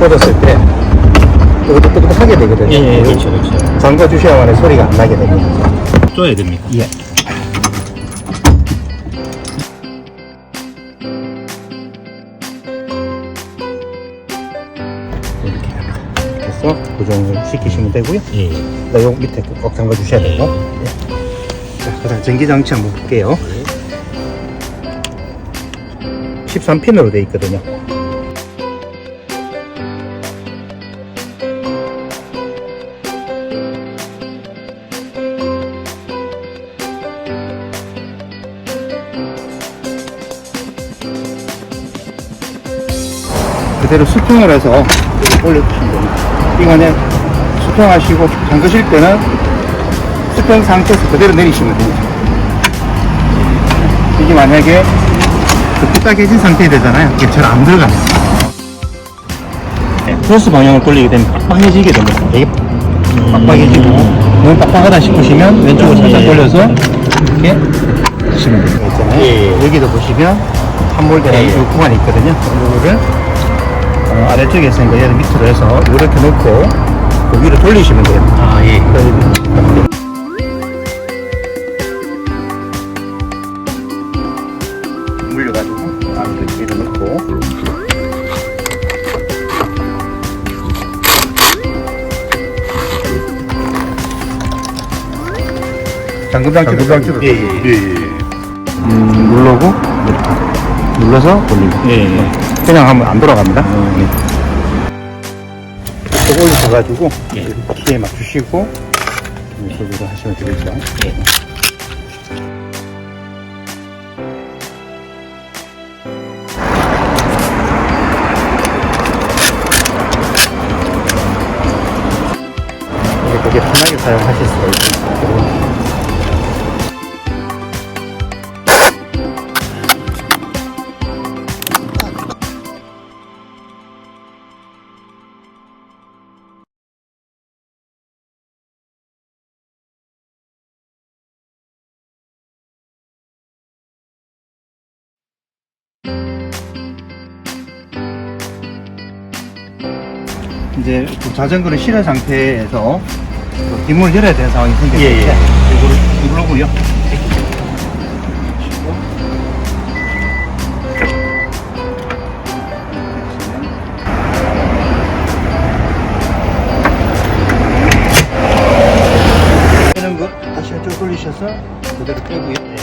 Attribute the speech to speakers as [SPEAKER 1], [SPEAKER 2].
[SPEAKER 1] 꽂았을 때 뜨뜻뜨뜻 하게 되거든요.
[SPEAKER 2] 예, 예, 그렇죠, 그렇죠.
[SPEAKER 1] 잠가 주셔야만 소리가 안 나게 됩니다.
[SPEAKER 2] 쪼야 됩니까?
[SPEAKER 1] 예. 이렇게 해서 고정을 시키시면 되고요.
[SPEAKER 2] 예.
[SPEAKER 1] 나 요 밑에 꼭 잠가 주셔야 되고. 예. 자, 그다음 전기 장치 한번 볼게요. 13핀으로 되어 있거든요. 그대로 수평을 해서 올려주시면 됩니다. 이거는 수평하시고 잠그실 때는 수평 상태에서 그대로 내리시면 됩니다. 이게 만약에 삐딱해진 상태에 되잖아요. 이게 잘 안 들어가요. 네, 크로스 방향을 돌리게 되면 빡빡해지게 됩니다. 이게 빡빡해지고 너무 빡빡하다 싶으시면 왼쪽으로 살짝
[SPEAKER 2] 예.
[SPEAKER 1] 돌려서 이렇게 치면 됩니다. 있잖아요.
[SPEAKER 2] 예.
[SPEAKER 1] 여기도 보시면 함몰되는
[SPEAKER 2] 예, 예.
[SPEAKER 1] 그 구간이 있거든요. 이거를 어, 아래쪽에 있으니까 얘를 밑으로 해서 이렇게 놓고 그 위로 돌리시면 돼요.
[SPEAKER 2] 아, 예.
[SPEAKER 1] 그래서 물려가지고 안에 위로 넣고 잠금장치 잠금장치도
[SPEAKER 2] 예, 예.
[SPEAKER 1] 음, 눌러서 돌리고
[SPEAKER 2] 예, 예.
[SPEAKER 1] 그냥 하면 안 돌아갑니다.
[SPEAKER 2] 어.
[SPEAKER 1] 또 올리셔가지고
[SPEAKER 2] 예.
[SPEAKER 1] 키에 맞추시고 이 소리를 하시면 되겠죠.
[SPEAKER 2] 예.
[SPEAKER 1] 이게 되게 편하게 사용하실 수가 있습니다. 이제 그 자전거를 실은 상태에서 그 뒷문을 열어야 되는 상황이 생겼을
[SPEAKER 2] 예, 예.
[SPEAKER 1] 때 이거를 누르고요. 거 다시 한쪽 돌리셔서 그대로 빼고요.